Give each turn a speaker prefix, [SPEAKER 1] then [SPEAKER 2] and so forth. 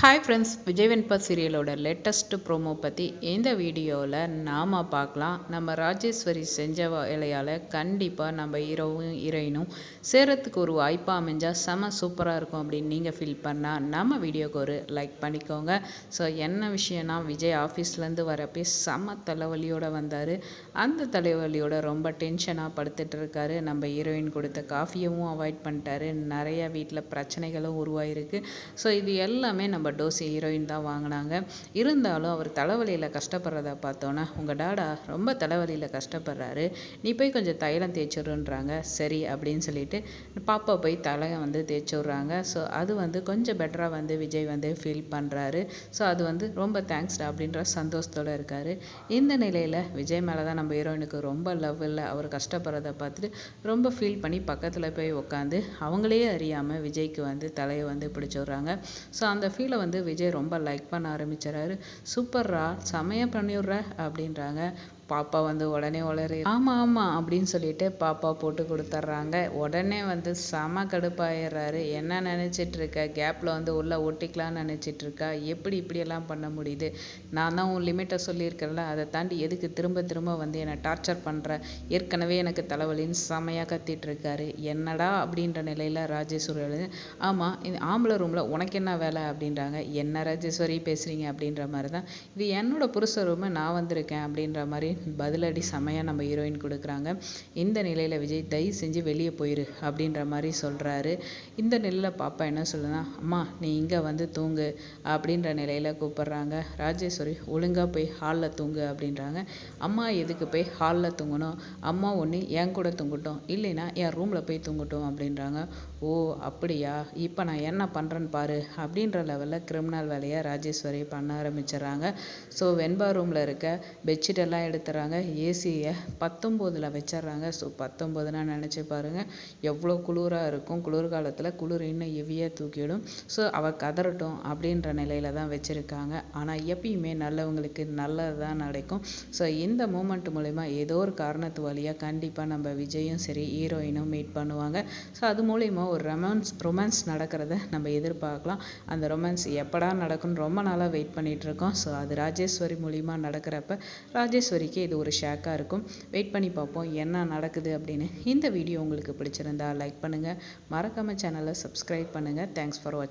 [SPEAKER 1] Hi friends Vijay Venba சீரியலோட latest promo பற்றி இந்த வீடியோவில் நாம் பார்க்கலாம். நம்ம ராஜேஸ்வரி செஞ்ச வேலையால் கண்டிப்பாக நம்ம ஹீரோவும் ஹீரோயினும் சேரத்துக்கு ஒரு வாய்ப்பாக அமைஞ்சால் செம சூப்பராக இருக்கும் அப்படின்னு நீங்கள் ஃபீல் பண்ணால் நம்ம வீடியோக்கு ஒரு லைக் பண்ணிக்கோங்க. ஸோ என்ன விஷயம்னா விஜய் ஆஃபீஸ்லேருந்து வரப்பே செம தலைவலியோடு வந்தார். அந்த தலைவலியோட ரொம்ப டென்ஷனாக படுத்துட்டு இருக்காரு. நம்ம ஹீரோயின் கொடுத்த காஃபியவும் அவாய்ட் பண்ணிட்டாரு. நிறைய வீட்டில் பிரச்சனைகளும் உருவாயிருக்கு. ஸோ இது எல்லாமே நம்ம டோசி ஹீரோயின் தான் வாங்கினாங்க. இருந்தாலும் அவர் தலைவலியில் கஷ்டப்படுறத பார்த்தோன்னா உங்கள் டாடா ரொம்ப தலைவலியில் கஷ்டப்படுறாரு. நீ போய் கொஞ்சம் தைலம் தேய்ச்சிடுன்றாங்க சரி அப்படின்னு சொல்லிட்டு பாப்பா போய் தலையை வந்து தேய்ச்சி விட்றாங்க ஸோ அது வந்து கொஞ்சம் பெட்டராக வந்து விஜய் வந்து ஃபீல் பண்ணுறாரு ஸோ அது வந்து ரொம்ப தேங்க்ஸ்டா அப்படின்ற சந்தோஷத்தோடு இருக்கார். இந்த நிலையில் விஜய் மேலே தான் நம்ம ஹீரோயினுக்கு ரொம்ப லவ் இல்லை. அவர் கஷ்டப்படுறத பார்த்துட்டு ரொம்ப ஃபீல் பண்ணி பக்கத்தில் போய் உட்காந்து அவங்களே அறியாமல் விஜய்க்கு வந்து தலையை வந்து பிடிச்சி விட்றாங்க ஸோ அந்த ஃபீலை வந்து விஜய் ரொம்ப லைக் பண்ண ஆரம்பிச்சிடறாரு சூப்பர்ரா செமையாக பண்ணிடுற அப்படின்றாங்க. பாப்பா வந்து உடனே உளறி ஆமாம் ஆமாம் அப்படின்னு சொல்லிட்டு பாப்பா போட்டு கொடுத்துட்றாங்க. உடனே வந்து செம கடுப்பாயிடுறாரு. என்ன நினச்சிட்டு இருக்க கேப்பில் வந்து உள்ளே ஒட்டிக்கலாம்னு நினச்சிட்டு இருக்கா எப்படி இப்படியெல்லாம் பண்ண முடியுது? நான் தான் உன் லிமிட்டை சொல்லியிருக்கேன்ல அதை தாண்டி எதுக்கு திரும்ப திரும்ப வந்து என்னை டார்ச்சர் பண்ணுற ஏற்கனவே எனக்கு தலைவலின்னு செமையாக கத்திட்டு இருக்காரு என்னடா? அப்படின்ற நிலையில் ராஜேஸ்வரி ஆமாம் இது ஆம்பளை ரூமில் உனக்கு என்ன வேலை? அப்படின்றாங்க. என்ன ராஜேஸ்வரி பேசுகிறீங்க அப்படின்ற மாதிரி தான். இது என்னோட புருஷ ரூமு நான் வந்திருக்கேன் அப்படின்ற மாதிரி பதிலடி செமையாக நம்ம ஹீரோயின் கொடுக்குறாங்க. இந்த நிலையில் விஜய் தயவு செஞ்சு வெளியே போயிரு அப்படின்ற மாதிரி சொல்கிறாரு இந்த நிலையில் பாப்பா என்ன சொல்லுன்னா அம்மா நீ இங்கே வந்து தூங்கு அப்படின்ற நிலையில் கூப்பிட்றாங்க. ராஜேஸ்வரி ஒழுங்காக போய் ஹாலில் தூங்கு அப்படின்றாங்க. அம்மா எதுக்கு போய் ஹாலில் தூங்கணும்? அம்மா ஒன்று என் கூட தூங்கட்டும். இல்லைன்னா என் ரூமில் போய் தூங்கட்டும் அப்படின்றாங்க. ஓ அப்படியா? இப்போ நான் என்ன பண்ணுறேன்னு பாரு அப்படின்ற லெவலில் கிரிமினல் வேலையை ராஜேஸ்வரி பண்ண ஆரம்பிச்சிடுறாங்க. ஸோ வெண்பா ரூமில் இருக்க பெட்ஷீட் எல்லாம் எடுத்துறாங்க ஏசியை பத்தொம்போதில் வச்சிடுறாங்க ஸோ பத்தொம்போதுனா நினச்சி பாருங்கள் எவ்வளோ குளிராக இருக்கும். குளிர்காலத்தில் குளிர் இன்னும் ஹெவியாக தூக்கிடும். ஸோ அவள் கதறட்டும் அப்படின்ற நிலையில தான் வச்சுருக்காங்க. ஆனால் எப்பயுமே நல்லவங்களுக்கு நல்லது தான் நடக்கும். ஸோ இந்த மூமெண்ட் மூலிமா ஏதோ ஒரு காரணத்து வழியாக கண்டிப்பாக நம்ம விஜயும் சரி ஹீரோயினும் மீட் பண்ணுவாங்க. ஸோ அது மூலிமா ஒரு ரொமான்ஸ் ரொமான்ஸ் நடக்கிறத நம்ம எதிர்பார்க்கலாம். அந்த ரொமான்ஸ் எப்படா நடக்கும்னு ரொம்ப நாளாக வெயிட் பண்ணிகிட்ருக்கோம் இருக்கோம். ஸோ அது ராஜேஸ்வரி மூலிமா நடக்கிறப்ப ராஜேஸ்வரிக்கு இது ஒரு ஷாக்காக இருக்கும். வெயிட் பண்ணி பார்ப்போம் என்ன நடக்குது அப்படின்னு. இந்த வீடியோ உங்களுக்கு பிடிச்சிருந்தா லைக் பண்ணுங்கள் மறக்காமல் சேனலை சப்ஸ்கிரைப் பண்ணுங்கள் தேங்க்ஸ் ஃபார் வாட்சிங்